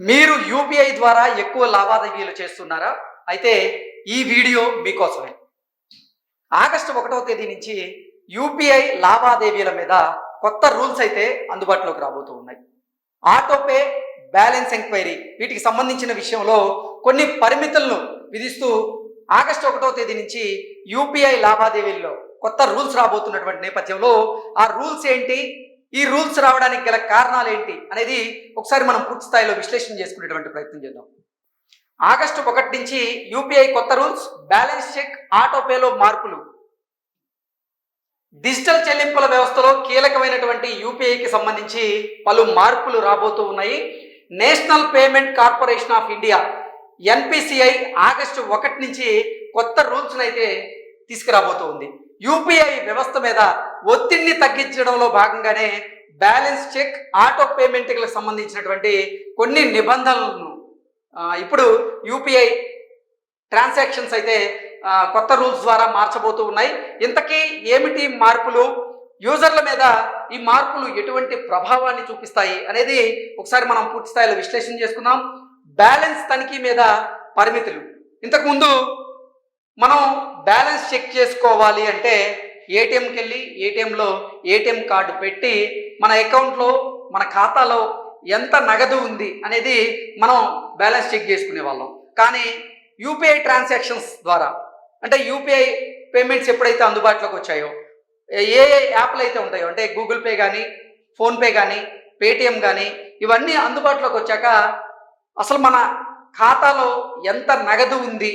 మీరు యూపీఐ ద్వారా ఎక్కువ లావాదేవీలు చేస్తున్నారా? అయితే ఈ వీడియో మీకోసమే. ఆగస్టు ఒకటవ తేదీ నుంచి యూపీఐ లావాదేవీల మీద కొత్త రూల్స్ అయితే అందుబాటులోకి రాబోతూ ఉన్నాయి. ఆటోపే బ్యాలెన్స్ ఎంక్వైరీ వీటికి సంబంధించిన విషయంలో కొన్ని పరిమితులను విధిస్తూ ఆగస్టు ఒకటవ తేదీ నుంచి యూపీఐ లావాదేవీల్లో కొత్త రూల్స్ రాబోతున్నటువంటి నేపథ్యంలో ఆ రూల్స్ ఏంటి? ఈ రూల్స్ రావడానికి గల కారణాలు ఏంటి అనేది ఒకసారి మనం పూర్తి స్థాయిలో విశ్లేషణ చేసుకునేటువంటి ప్రయత్నం చేద్దాం. ఆగస్టు ఒకటి నుంచి యూపీఐ కొత్త రూల్స్ బ్యాలెన్స్ చెక్ ఆటోపేలో మార్పులు. డిజిటల్ చెల్లింపుల వ్యవస్థలో కీలకమైనటువంటి యూపీఐకి సంబంధించి పలు మార్పులు రాబోతూ ఉన్నాయి. National payment corporation of India NPCI August ఒకటి నుంచి కొత్త రూల్స్ను అయితే తీసుకురాబోతూ ఉంది. యూపీఐ వ్యవస్థ మీద ఒత్తిడిని తగ్గించడంలో భాగంగానే బ్యాలెన్స్ చెక్ ఆటో పేమెంట్లకు సంబంధించినటువంటి కొన్ని నిబంధనలను ఇప్పుడు యూపీఐ ట్రాన్సాక్షన్స్ అయితే కొత్త రూల్స్ ద్వారా మార్చబోతూ ఉన్నాయి. ఇంతకీ ఏమిటి మార్పులు? యూజర్ల మీద ఈ మార్పులు ఎటువంటి ప్రభావాన్ని చూపిస్తాయి అనేది ఒకసారి మనం పూర్తి స్థాయిలో విశ్లేషణ చేసుకుందాం. బ్యాలెన్స్ తనిఖీ మీద పరిమితులు. ఇంతకుముందు మనం బ్యాలెన్స్ చెక్ చేసుకోవాలి అంటే ఏటీఎంకి వెళ్ళి ఏటీఎంలో ఏటీఎం కార్డు పెట్టి మన అకౌంట్లో మన ఖాతాలో ఎంత నగదు ఉంది అనేది మనం బ్యాలెన్స్ చెక్ చేసుకునే వాళ్ళం. కానీ యూపీఐ ట్రాన్సాక్షన్స్ ద్వారా అంటే యూపీఐ పేమెంట్స్ ఎప్పుడైతే అందుబాటులోకి వచ్చాయో ఏ ఏ యాప్లు అయితే ఉంటాయో అంటే గూగుల్ పే కానీ ఫోన్పే కానీ పేటిఎం కానీ ఇవన్నీ అందుబాటులోకి వచ్చాక అసలు మన ఖాతాలో ఎంత నగదు ఉంది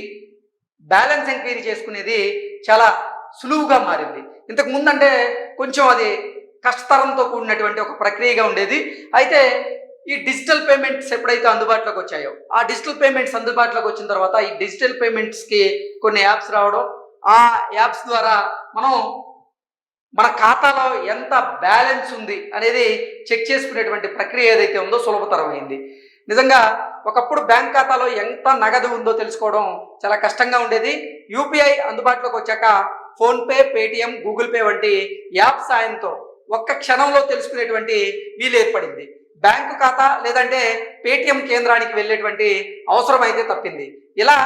బ్యాలెన్స్ ఎంక్వైరీ చేసుకునేది చాలా సులువుగా మారింది. ఇంతకు ముందంటే కొంచెం అది కష్టతరంతో కూడినటువంటి ఒక ప్రక్రియగా ఉండేది. అయితే ఈ డిజిటల్ పేమెంట్స్ ఎప్పుడైతే అందుబాటులోకి వచ్చాయో ఆ డిజిటల్ పేమెంట్స్ అందుబాటులోకి వచ్చిన తర్వాత ఈ డిజిటల్ పేమెంట్స్కి కొన్ని యాప్స్ రావడం ఆ యాప్స్ ద్వారా మనం మన ఖాతాలో ఎంత బ్యాలెన్స్ ఉంది అనేది చెక్ చేసుకునేటువంటి ప్రక్రియ ఏదైతే ఉందో సులభతరమైంది. నిజంగా ఒకప్పుడు బ్యాంక్ ఖాతాలో ఎంత నగదు ఉందో తెలుసుకోవడం చాలా కష్టంగా ఉండేది. యూపీఐ అందుబాటులోకి వచ్చాక ఫోన్పే పేటిఎం గూగుల్ పే వంటి యాప్ సాయంతో ఒక్క క్షణంలో తెలుసుకునేటువంటి వీలు ఏర్పడింది. బ్యాంకు ఖాతా లేదంటే పేటిఎం కేంద్రానికి వెళ్ళేటువంటి అవసరం అయితే తప్పింది. ఇలా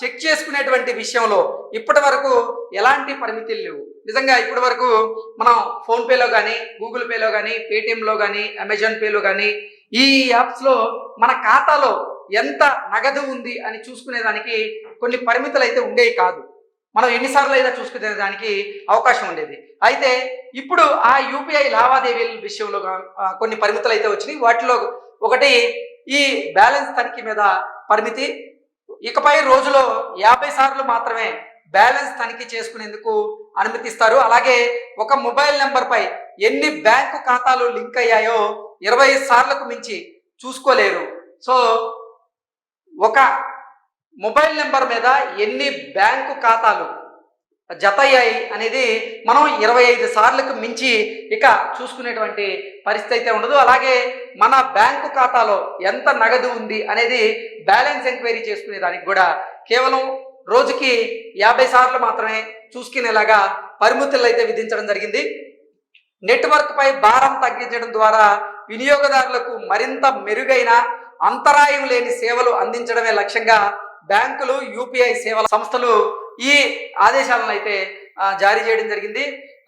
చెక్ చేసుకునేటువంటి విషయంలో ఇప్పటి వరకు ఎలాంటి పరిమితులు లేవు. నిజంగా ఇప్పటి వరకు మనం ఫోన్పేలో కానీ గూగుల్ పేలో కానీ పేటిఎంలో కానీ అమెజాన్ పేలో కానీ ఈ యాప్స్లో మన ఖాతాలో ఎంత నగదు ఉంది అని చూసుకునేదానికి కొన్ని పరిమితులు అయితే ఉండేవి కాదు. మనం ఎన్నిసార్లు అయినా చూసుకునే దానికి అవకాశం ఉండేది. అయితే ఇప్పుడు ఆ యూపీఐ లావాదేవీల విషయంలో కొన్ని పరిమితులు అయితే వచ్చినాయి. వాటిలో ఒకటి ఈ బ్యాలెన్స్ తనిఖీ మీద పరిమితి. ఇకపై రోజులో యాభై సార్లు మాత్రమే బ్యాలెన్స్ తనిఖీ చేసుకునేందుకు అనుమతిస్తారు అలాగే ఒక మొబైల్ నెంబర్పై ఎన్ని బ్యాంకు ఖాతాలు లింక్ అయ్యాయో ఇరవై సార్లకు మించి చూసుకోలేరు. సో ఒక మొబైల్ నెంబర్ మీద ఎన్ని బ్యాంకు ఖాతాలు జతయ్యాయి అనేది మనం ఇరవై ఐదు సార్లకు మించి ఇక చూసుకునేటువంటి పరిస్థితి అయితే ఉండదు. అలాగే మన బ్యాంకు ఖాతాలో ఎంత నగదు ఉంది అనేది బ్యాలెన్స్ ఎంక్వైరీ చేసుకునే దానికి కూడా కేవలం రోజుకి యాభై సార్లు మాత్రమే చూసుకునేలాగా పరిమితులు అయితే విధించడం జరిగింది. నెట్వర్క్ పై భారం తగ్గించడం ద్వారా వినియోగదారులకు మరింత మెరుగైన అంతరాయం లేని సేవలు అందించడమే లక్ష్యంగా బ్యాంకులు యూపీఐ సేవల సంస్థలు ఈ ఆదేశాలను అయితే జారీ చేయడం జరిగింది.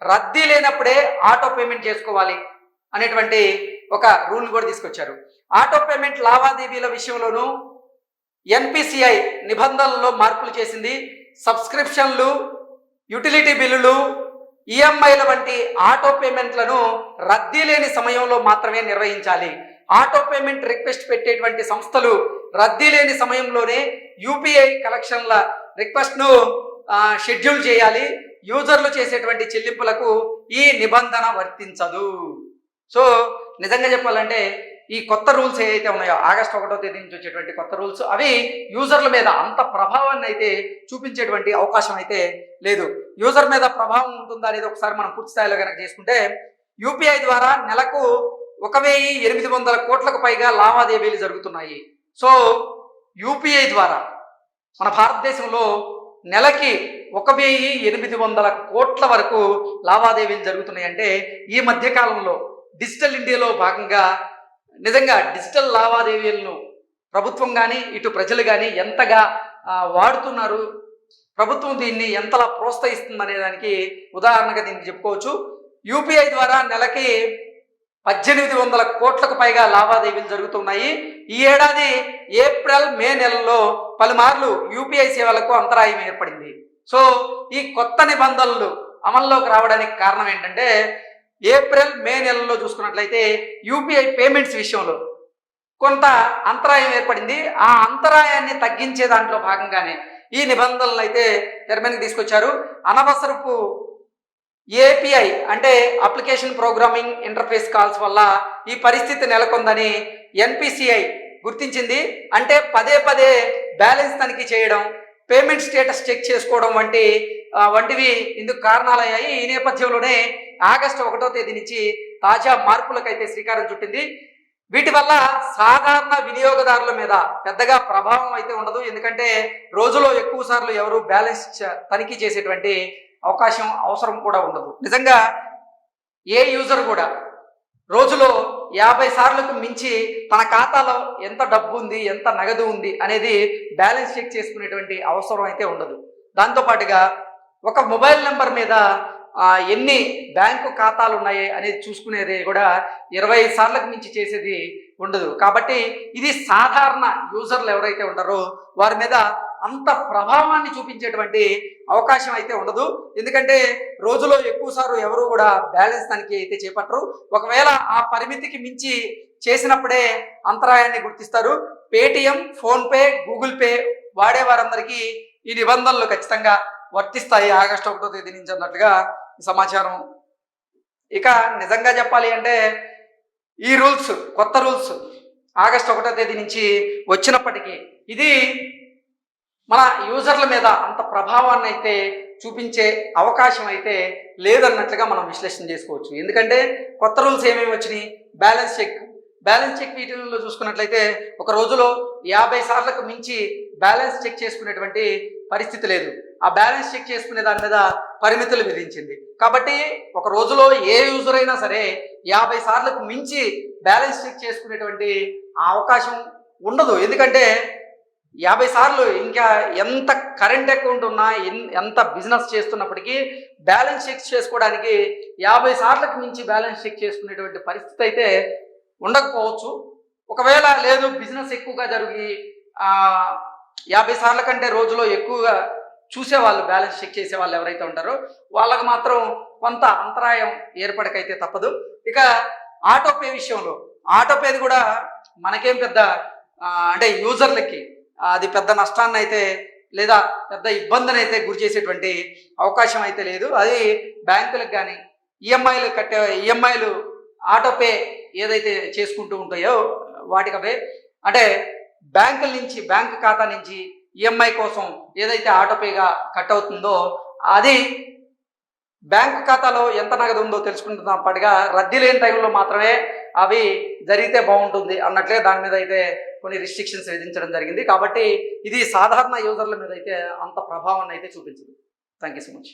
రద్దీ లేనప్పుడే ఆటో పేమెంట్ చేసుకోవాలి అనేటువంటి ఒక రూల్ కూడా తీసుకొచ్చారు. ఆటో పేమెంట్ లావాదేవీల విషయంలోనూ ఎన్పిసిఐ నిబంధనల్లో మార్పులు చేసింది. సబ్స్క్రిప్షన్లు యుటిలిటీ బిల్లులు ఈఎంఐల వంటి ఆటో పేమెంట్లను రద్దీ లేని సమయంలో మాత్రమే నిర్వహించాలి. ఆటో పేమెంట్ రిక్వెస్ట్ పెట్టేటువంటి సంస్థలు రద్దీ లేని సమయంలోనే యూపీఐ కలెక్షన్ల రిక్వెస్ట్ను షెడ్యూల్ చేయాలి. యూజర్లు చేసేటువంటి చెల్లింపులకు ఈ నిబంధన వర్తించదు. సో నిజంగా చెప్పాలంటే ఈ కొత్త రూల్స్ ఏవైతే ఉన్నాయో ఆగస్ట్ ఒకటో తేదీ నుంచి వచ్చేటువంటి కొత్త రూల్స్ అవి యూజర్ల మీద అంత ప్రభావాన్ని అయితే చూపించేటువంటి అవకాశం అయితే లేదు. యూజర్ మీద ప్రభావం ఉంటుందా అనేది ఒకసారి మనం పూర్తి స్థాయిలో కనుక చేసుకుంటే యూపీఐ ద్వారా నెలకు ఒక వెయ్యి ఎనిమిది వందల కోట్లకు పైగా లావాదేవీలు జరుగుతున్నాయి. సో యూపీఐ ద్వారా మన భారతదేశంలో నెలకి ఒక వెయ్యి ఎనిమిది వందల కోట్ల వరకు లావాదేవీలు జరుగుతున్నాయి అంటే ఈ మధ్యకాలంలో డిజిటల్ ఇండియాలో భాగంగా నిజంగా డిజిటల్ లావాదేవీలను ప్రభుత్వం కానీ ఇటు ప్రజలు కానీ ఎంతగా వాడుతున్నారు ప్రభుత్వం దీన్ని ఎంతలా ప్రోత్సహిస్తుంది అనే దానికి ఉదాహరణగా దీన్ని చెప్పుకోవచ్చు. యూపీఐ ద్వారా నెలకి పద్దెనిమిది వందల కోట్లకు పైగా లావాదేవీలు జరుగుతున్నాయి. ఈ ఏడాది ఏప్రిల్ మే నెలలో పలుమార్లు యూపీఐ సేవలకు అంతరాయం ఏర్పడింది. సో ఈ కొత్త నిబంధనలు అమల్లోకి రావడానికి కారణం ఏంటంటే ఏప్రిల్ మే నెలలో చూసుకున్నట్లయితే యూపీఐ పేమెంట్స్ విషయంలో కొంత అంతరాయం ఏర్పడింది. ఆ అంతరాయాన్ని తగ్గించే దాంట్లో భాగంగానే ఈ నిబంధనలు అయితే తెరమీదకి తీసుకొచ్చారు. అనవసరపు ఏపీఐ అంటే అప్లికేషన్ ప్రోగ్రామింగ్ ఇంటర్ఫేస్ కాల్స్ వల్ల ఈ పరిస్థితి నెలకొందని ఎన్పిసిఐ గుర్తించింది. అంటే పదే పదే బ్యాలెన్స్ తనిఖీ చేయడం పేమెంట్ స్టేటస్ చెక్ చేసుకోవడం వంటి వంటివి ఇందుకు కారణాలయ్యాయి. ఈ నేపథ్యంలోనే ఆగస్టు ఒకటో తేదీ నుంచి తాజా మార్పులకైతే శ్రీకారం చుట్టింది. వీటి వల్ల సాధారణ వినియోగదారుల మీద పెద్దగా ప్రభావం అయితే ఉండదు. ఎందుకంటే రోజులో ఎక్కువ సార్లు ఎవరు బ్యాలెన్స్ చ- తనిఖీ చేసేటువంటి అవకాశం అవసరం కూడా ఉండదు. నిజంగా ఏ యూజర్ కూడా రోజులో యాభై సార్లకు మించి తన ఖాతాలో ఎంత డబ్బు ఉంది ఎంత నగదు ఉంది అనేది బ్యాలెన్స్ చెక్ చేసుకునేటువంటి అవసరం అయితే ఉండదు. దాంతోపాటుగా ఒక మొబైల్ నెంబర్ మీద ఎన్ని బ్యాంకు ఖాతాలు ఉన్నాయి అనేది చూసుకునేది కూడా ఇరవై సార్లకు మించి చేసేది ఉండదు. కాబట్టి ఇది సాధారణ యూజర్లు ఎవరైతే ఉంటారో వారి మీద అంత ప్రభావాన్ని చూపించేటువంటి అవకాశం అయితే ఉండదు. ఎందుకంటే రోజులో ఎక్కువసార్లు ఎవరు కూడా బ్యాలెన్స్ తనిఖీ అయితే చేపట్టరు. ఒకవేళ ఆ పరిమితికి మించి చేసినప్పుడే అంతరాయాన్ని గుర్తిస్తారు. పేటిఎం ఫోన్పే గూగుల్ పే వాడే వారందరికీ ఈ నిబంధనలు ఖచ్చితంగా వర్తిస్తాయి ఆగస్టు ఒకటో తేదీ నుంచి అన్నట్టుగా సమాచారం. ఇక నిజంగా చెప్పాలి అంటే ఈ రూల్స్ కొత్త రూల్స్ ఆగస్టు ఒకటో తేదీ నుంచి వచ్చినప్పటికీ ఇది మన యూజర్ల మీద అంత ప్రభావాన్ని అయితే చూపించే అవకాశం అయితే లేదన్నట్లుగా మనం విశ్లేషణ చేసుకోవచ్చు. ఎందుకంటే కొత్త రూల్స్ ఏమేమి వచ్చినాయి? Balance check. బ్యాలెన్స్ చెక్ వీటిల్లో చూసుకున్నట్లయితే ఒక రోజులో యాభై సార్లకు మించి బ్యాలెన్స్ చెక్ చేసుకునేటువంటి పరిస్థితి లేదు. ఆ బ్యాలెన్స్ చెక్ చేసుకునే దాని మీద పరిమితులు విధించింది. కాబట్టి ఒక రోజులో ఏ యూజర్ అయినా సరే యాభై సార్లకు మించి బ్యాలెన్స్ చెక్ చేసుకునేటువంటి ఆ అవకాశం ఉండదు. ఎందుకంటే యాభై సార్లు ఇంకా ఎంత కరెంట్ అకౌంట్ ఉన్నా ఎన్- ఎంత బిజినెస్ చేస్తున్నప్పటికీ బ్యాలెన్స్ చెక్ చేసుకోవడానికి యాభై సార్లకు మించి బ్యాలెన్స్ చెక్ చేసుకునేటువంటి పరిస్థితి అయితే ఉండకపోవచ్చు. ఒకవేళ లేదు బిజినెస్ ఎక్కువగా జరిగి యాభై సార్ల కంటే రోజులో ఎక్కువగా చూసేవాళ్ళు బ్యాలెన్స్ చెక్ చేసే వాళ్ళు ఎవరైతే ఉంటారో వాళ్ళకు మాత్రం కొంత అంతరాయం ఏర్పడకైతే తప్పదు. ఇక ఆటోపే విషయంలో ఆటోపేది కూడా మనకేం పెద్ద అంటే యూజర్లకి అది పెద్ద నష్టాన్ని అయితే లేదా పెద్ద ఇబ్బందిని అయితే గురి చేసేటువంటి అవకాశం అయితే లేదు. అది బ్యాంకులకు కానీ ఈఎంఐలు కట్టే ఈఎంఐలు ఆటోపే ఏదైతే చేసుకుంటూ ఉంటాయో వాటికి అంటే బ్యాంకుల నుంచి బ్యాంక్ ఖాతా నుంచి ఈఎంఐ కోసం ఏదైతే ఆటోపేగా కట్ అవుతుందో అది బ్యాంక్ ఖాతాలో ఎంత నగదు ఉందో తెలుసుకుంటున్నప్పటిగా రద్దీ లేని టైంలో మాత్రమే అవి జరిగితే బాగుంటుంది అన్నట్లే దాని మీద అయితే కొన్ని రిస్ట్రిక్షన్స్ విధించడం జరిగింది. కాబట్టి ఇది సాధారణ యూజర్ల మీద అయితే అంత ప్రభావాన్ని అయితే చూపించదు. Thank you so much